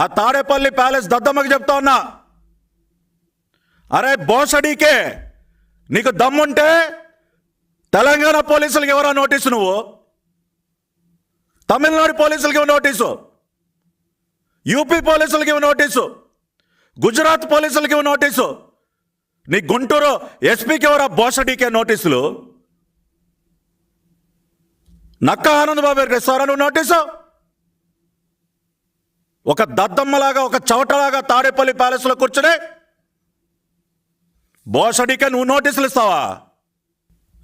ఆ తాడేపల్లి ప్యాలెస్ దద్దమ్మకి చెప్తా ఉన్నా. అరే బోసడీకే నీకు దమ్ముంటే తెలంగాణ పోలీసులకి ఎవరా నోటీసు నువ్వు? తమిళనాడు పోలీసులకి ఇవ్వ నోటీసు? యూపీ పోలీసులకి ఇవ్వ నోటీసు? గుజరాత్ పోలీసులకి ఇవ్వ నోటీసు? నీ గుంటూరు ఎస్పీకి ఎవరా బోసడీకే నోటీసులు? నక్క ఆనంద్ బాబు రెస్టారెంట్ నువ్వు నోటీసు? ఒక దద్దమ్మలాగా ఒక చవటలాగా తాడేపల్లి ప్యాలెస్లో కూర్చునే బోసడికే నువ్వు నోటీసులు ఇస్తావా?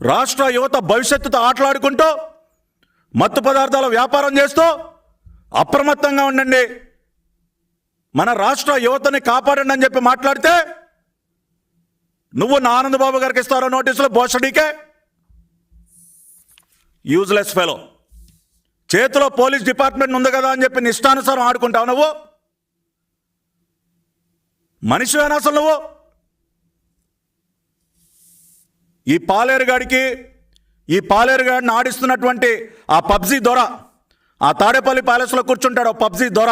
రాష్ట్ర యువత భవిష్యత్తుతో ఆటలాడుకుంటూ మత్తు పదార్థాల వ్యాపారం చేస్తూ అప్రమత్తంగా ఉండండి. మన రాష్ట్ర యువతని కాపాడండి అని చెప్పి మాట్లాడితే నువ్వు నా ఆనందబాబు గారికి ఇస్తారో నోటీసులు? బోసడికే? Useless fellow. చేతిలో పోలీస్ డిపార్ట్మెంట్ ఉంది కదా అని చెప్పి నీ ఇష్టానుసారం ఆడుకుంటావు నువ్వు? మనిషివేనా అసలు నువ్వు? ఈ పాలేరుగాడికి ఈ పాలేరుగాడిని ఆడిస్తున్నటువంటి ఆ పబ్జీ దొర ఆ తాడేపల్లి ప్యాలెస్లో కూర్చుంటాడు ఆ పబ్జీ దొర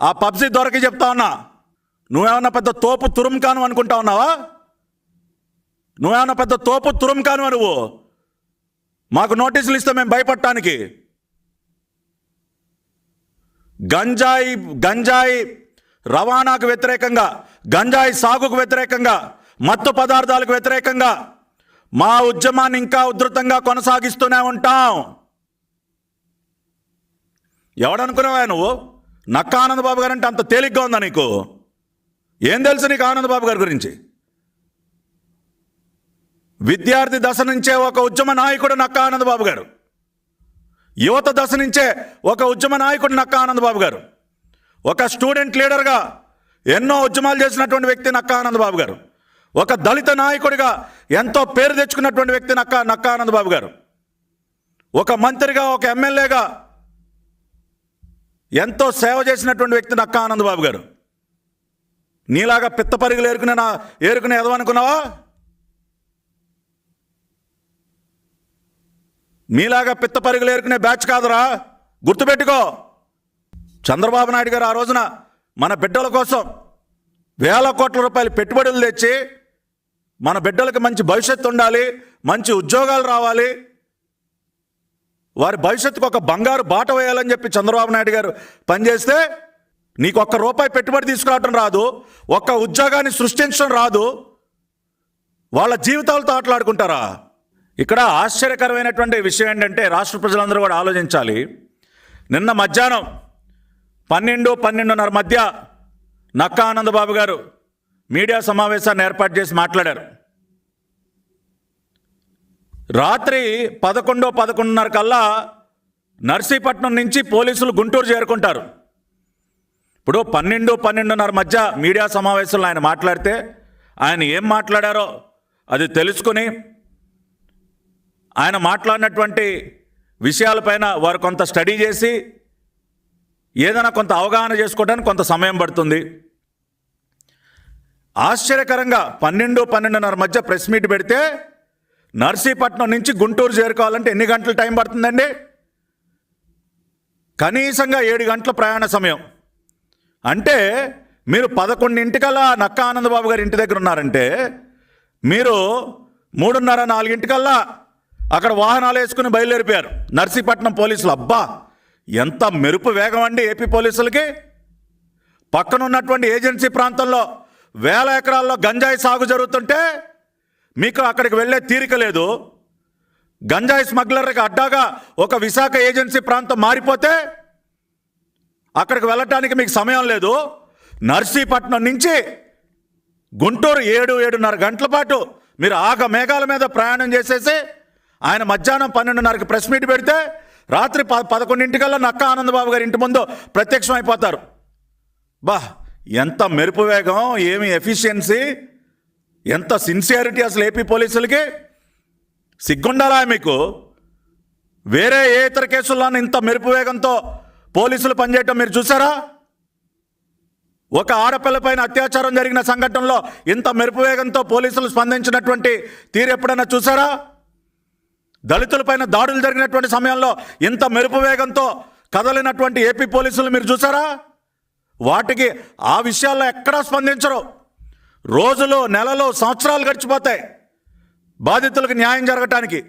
ఆ పబ్జీ దొరకి చెప్తా ఉన్నా నువ్వేమన్నా పెద్ద తోపు తురుంకాను అనుకుంటా ఉన్నావా? నువ్వేమన్నా పెద్ద తోపు తురుంకాను నువ్వు? మాకు నోటీసులు ఇస్తే మేము భయపడటానికి. గంజాయి గంజాయి రవాణాకు వ్యతిరేకంగా గంజాయి సాగుకు వ్యతిరేకంగా మత్తు పదార్థాలకు వ్యతిరేకంగా మా ఉద్యమాన్ని ఇంకా ఉధృతంగా కొనసాగిస్తూనే ఉంటాం. ఎవడనుకునేవా నువ్వు? నక్క ఆనందబాబు గారు అంటే అంత తేలిగ్గా ఉందా నీకు? ఏం తెలుసు నీకు ఆనందబాబు గారి గురించి? విద్యార్థి దశ నుంచే ఒక ఉద్యమ నాయకుడు నక్క ఆనందబాబు గారు. యువత దశ నుంచే ఒక ఉద్యమ నాయకుడు నక్క ఆనందబాబు గారు. ఒక స్టూడెంట్ లీడర్గా ఎన్నో ఉద్యమాలు చేసినటువంటి వ్యక్తి నక్క ఆనందబాబు గారు. ఒక దళిత నాయకుడిగా ఎంతో పేరు తెచ్చుకున్నటువంటి వ్యక్తి నక్క నక్క ఆనందబాబు గారు. ఒక మంత్రిగా ఒక ఎమ్మెల్యేగా ఎంతో సేవ చేసినటువంటి వ్యక్తి నక్క ఆనందబాబు గారు. నీలాగా పిత్త పరిగలు ఏరుకునే నా ఏరుకునే ఎదవనుకున్నావా మీలాగా పిత్త పరుగులు ఏరుకునే బ్యాచ్ కాదురా. గుర్తుపెట్టుకో. చంద్రబాబు నాయుడు గారు ఆ రోజున మన బిడ్డల కోసం వేల కోట్ల రూపాయలు పెట్టుబడులు తెచ్చి మన బిడ్డలకు మంచి భవిష్యత్తు ఉండాలి మంచి ఉద్యోగాలు రావాలి. వారి భవిష్యత్తుకు ఒక బంగారు బాట వేయాలని చెప్పి చంద్రబాబు నాయుడు గారు పనిచేస్తే నీకు ఒక్క రూపాయి పెట్టుబడి తీసుకురావటం రాదు ఒక్క ఉద్యోగాన్ని సృష్టించడం రాదు. వాళ్ళ జీవితాలతో ఆటలాడుకుంటారా? ఇక్కడ ఆశ్చర్యకరమైనటువంటి విషయం ఏంటంటే రాష్ట్ర ప్రజలందరూ కూడా ఆలోచించాలి. నిన్న మధ్యాహ్నం పన్నెండు పన్నెండున్నర మధ్య నక్కా ఆనందబాబు గారు మీడియా సమావేశాన్ని ఏర్పాటు చేసి మాట్లాడారు. రాత్రి పదకొండో పదకొండున్నర కల్లా నర్సీపట్నం నుంచి పోలీసులు గుంటూరు చేరుకుంటారు. ఇప్పుడు పన్నెండు పన్నెండున్నర మధ్య మీడియా సమావేశంలో ఆయన మాట్లాడితే ఆయన ఏం మాట్లాడారో అది తెలుసుకుని ఆయన మాట్లాడినటువంటి విషయాలపైన వారు కొంత స్టడీ చేసి ఏదైనా కొంత అవగాహన చేసుకోవడానికి కొంత సమయం పడుతుంది. ఆశ్చర్యకరంగా పన్నెండు పన్నెండున్నర మధ్య ప్రెస్ మీట్ పెడితే నర్సీపట్నం నుంచి గుంటూరు చేరుకోవాలంటే ఎన్ని గంటలు టైం పడుతుందండి? కనీసంగా ఏడు గంటల ప్రయాణ సమయం. అంటే మీరు పదకొండింటికల్లా నక్క ఆనందబాబు గారి ఇంటి దగ్గర ఉన్నారంటే మీరు మూడున్నర నాలుగింటికల్లా అక్కడ వాహనాలు వేసుకుని బయలుదేరిపోయారు. నర్సీపట్నం పోలీసులు అబ్బా ఎంత మెరుపు వేగం అండి ఏపీ పోలీసులకి. పక్కన ఉన్నటువంటి ఏజెన్సీ ప్రాంతంలో వేల ఎకరాల్లో గంజాయి సాగు జరుగుతుంటే మీకు అక్కడికి వెళ్ళే తీరిక లేదు. గంజాయి స్మగ్లర్కి అడ్డాగా ఒక విశాఖ ఏజెన్సీ ప్రాంతం మారిపోతే అక్కడికి వెళ్ళటానికి మీకు సమయం లేదు. నర్సీపట్నం నుంచి గుంటూరు ఏడు ఏడున్నర గంటల పాటు మీరు ఆగ మేఘాల మీద ప్రయాణం చేసేసి ఆయన మధ్యాహ్నం పన్నెండున్నరకి ప్రెస్ మీట్ పెడితే రాత్రి ప పదకొండింటికల్లా నక్క ఆనందబాబు గారి ఇంటి ముందు ప్రత్యక్షం అయిపోతారు బా ఎంత మెరుపు వేగం ఏమి ఎఫిషియన్సీ ఎంత సిన్సియారిటీ అసలు ఏపీ పోలీసులకి? సిగ్గుండాలా మీకు? వేరే ఏ ఇతర కేసుల్లోనూ ఇంత మెరుపు వేగంతో పోలీసులు పనిచేయటం మీరు చూసారా ఒక ఆడపిల్లపైన అత్యాచారం జరిగిన సంఘటనలో ఇంత మెరుపు వేగంతో పోలీసులు స్పందించినటువంటి తీరు ఎప్పుడైనా చూసారా దళితులపైన దాడులు జరిగినటువంటి సమయంలో ఇంత మెరుపు వేగంతో కదలినటువంటి ఏపీ పోలీసులు మీరు చూసారా? వాటికి ఆ విషయాల్లో ఎక్కడా స్పందించరు. రోజులు నెలలు సంవత్సరాలు గడిచిపోతాయి బాధితులకు న్యాయం జరగటానికి.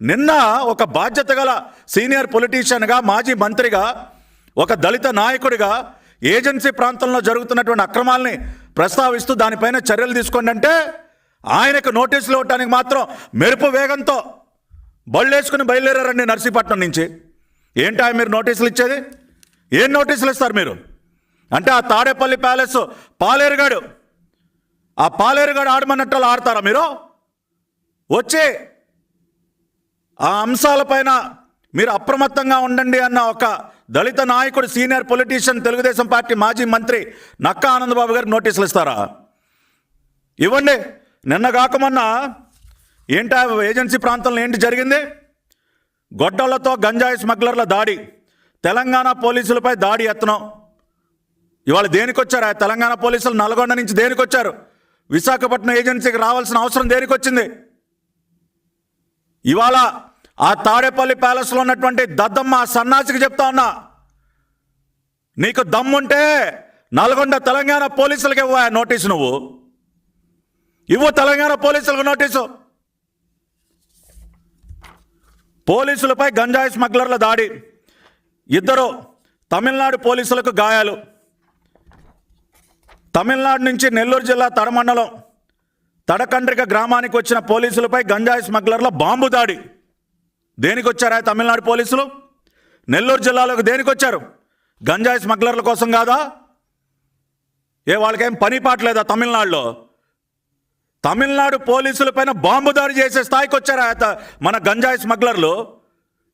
నిన్న ఒక బాధ్యత గల సీనియర్ పొలిటీషియన్గా మాజీ మంత్రిగా ఒక దళిత నాయకుడిగా ఏజెన్సీ ప్రాంతంలో జరుగుతున్నటువంటి అక్రమాల్ని ప్రస్తావిస్తూ దానిపైన చర్యలు తీసుకోండి అంటే ఆయనకు నోటీసులు ఇవ్వటానికి మాత్రం మెరుపు వేగంతో బళ్ళేసుకుని బయలుదేరారండి నర్సీపట్నం నుంచి. ఏంటి మీరు నోటీసులు ఇచ్చేది? ఏం నోటీసులు ఇస్తారు మీరు? అంటే ఆ తాడేపల్లి ప్యాలెస్ పాలేరుగాడు. ఆ పాలేరుగాడు ఆడమన్నట్లు ఆడతారా మీరు? వచ్చి ఆ అంశాలపైన మీరు అప్రమత్తంగా ఉండండి అన్న ఒక దళిత నాయకుడు సీనియర్ పొలిటీషియన్ తెలుగుదేశం పార్టీ మాజీ మంత్రి నక్కా ఆనందబాబు గారికి నోటీసులు ఇస్తారా? ఇవ్వండి. నిన్న కాకమన్నా ఏంటా ఏజెన్సీ ప్రాంతంలో ఏంటి జరిగింది? గొడ్డలతో గంజాయి స్మగ్లర్ల దాడి. తెలంగాణ పోలీసులపై దాడి ఎత్తనం. ఇవాళ దేనికొచ్చారు? ఆ తెలంగాణ పోలీసులు నల్గొండ నుంచి దేనికొచ్చారు? విశాఖపట్నం ఏజెన్సీకి రావాల్సిన అవసరం దేనికొచ్చింది? ఇవాళ ఆ తాడేపల్లి ప్యాలెస్లో ఉన్నటువంటి దద్దమ్మ సన్నాసికి చెప్తా ఉన్నా. నీకు దమ్ముంటే నల్గొండ తెలంగాణ పోలీసులకి ఇవ్వ నోటీసు నువ్వు. ఇవ్వు తెలంగాణ పోలీసులకు నోటీసు. పోలీసులపై గంజాయి స్మగ్లర్ల దాడి. ఇద్దరు తమిళనాడు పోలీసులకు గాయాలు. తమిళనాడు నుంచి నెల్లూరు జిల్లా తడమండలం తడకండ్రిక గ్రామానికి వచ్చిన పోలీసులపై గంజాయి స్మగ్లర్ల బాంబు దాడి. దేనికి వచ్చారా తమిళనాడు పోలీసులు? నెల్లూరు జిల్లాలోకి దేనికి వచ్చారు గంజాయి స్మగ్లర్ల కోసం కాదా? ఏ వాళ్ళకేం పని పాటలేదా తమిళనాడులో? తమిళనాడు పోలీసులపైన బాంబు దాడి చేసే స్థాయికి వచ్చారా? త- మన గంజాయి స్మగ్లర్లు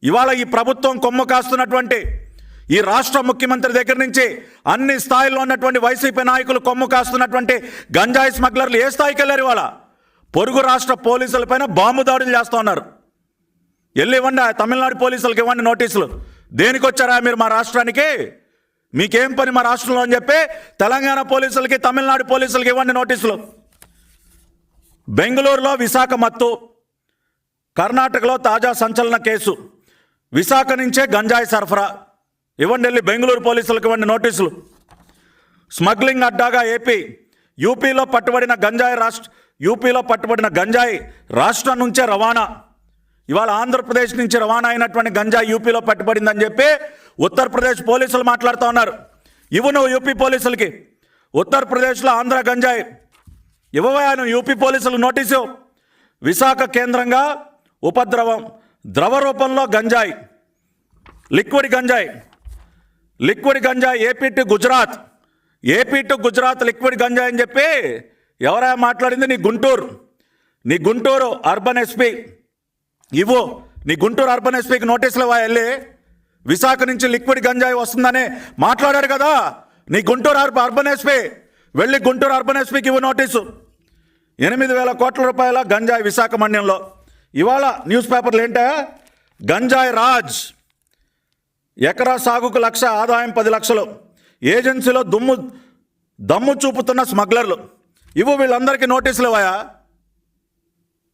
ఇవాళ ఈ ప్రభుత్వం కొమ్ము కాస్తున్నటువంటి ఈ రాష్ట్ర ముఖ్యమంత్రి దగ్గర నుంచి అన్ని స్థాయిల్లో ఉన్నటువంటి వైసీపీ నాయకులు కొమ్ము కాస్తున్నటువంటి గంజాయి స్మగ్లర్లు ఏ స్థాయికి వెళ్ళారు ఇవాళ? పొరుగు రాష్ట్ర పోలీసులపైన బాంబు దాడులు చేస్తూ ఉన్నారు. వెళ్ళి ఇవ్వండి ఆ తమిళనాడు పోలీసులకు ఇవ్వండి నోటీసులు. దేనికి వచ్చారా మీరు మా రాష్ట్రానికి? మీకేం పని మా రాష్ట్రంలో అని చెప్పి తెలంగాణ పోలీసులకి తమిళనాడు పోలీసులకి ఇవ్వండి నోటీసులు. బెంగళూరులో విశాఖ మత్తు కర్ణాటకలో తాజా సంచలన కేసు. విశాఖ నుంచే గంజాయి సరఫరా. ఇవ్వండి వెళ్ళి బెంగళూరు పోలీసులకు ఇవ్వండి నోటీసులు. స్మగ్లింగ్ అడ్డాగా ఏపీ. యూపీలో పట్టుబడిన గంజాయి రాష్ట్ర యూపీలో పట్టుబడిన గంజాయి రాష్ట్రం నుంచే రవాణా. ఇవాళ ఆంధ్రప్రదేశ్ నుంచి రవాణా అయినటువంటి గంజాయి యూపీలో పట్టుబడిందని చెప్పి ఉత్తరప్రదేశ్ పోలీసులు మాట్లాడుతూ ఉన్నారు. ఇవ్వు నువ్వు యూపీ పోలీసులకి. ఉత్తరప్రదేశ్లో ఆంధ్ర గంజాయి ఇవ్వవా యూపీ పోలీసులు నోటీసు? విశాఖ కేంద్రంగా ఉపద్రవం ద్రవ రూపంలో గంజాయి లిక్విడ్ గంజాయి లిక్విడ్ గంజాయి AP to Gujarat AP to Gujarat liquid గంజాయి అని చెప్పి ఎవరైనా మాట్లాడింది? నీ గుంటూరు. నీ గుంటూరు అర్బన్ ఎస్పీ. ఇవ్వు. నీ గుంటూరు అర్బన్ ఎస్పీకి నోటీసులు వెళ్ళి. విశాఖ నుంచి లిక్విడ్ గంజాయి వస్తుందని మాట్లాడాడు కదా. నీ గుంటూరు అర్బ అర్బన్ ఎస్పీ. వెళ్ళి గుంటూరు అర్బన్ ఎస్పీకి ఇవ్వు నోటీసు. ఎనిమిది వేల కోట్ల రూపాయల గంజాయి విశాఖ మండ్యంలో ఇవాళ న్యూస్ పేపర్లు ఏంటా? గంజాయి రాజ్. ఎకరా సాగుకు లక్ష ఆదాయం పది లక్షలు. ఏజెన్సీలో దుమ్ము దమ్ము చూపుతున్న స్మగ్లర్లు. ఇవ్వు వీళ్ళందరికీ నోటీసులు ఇవ్వయా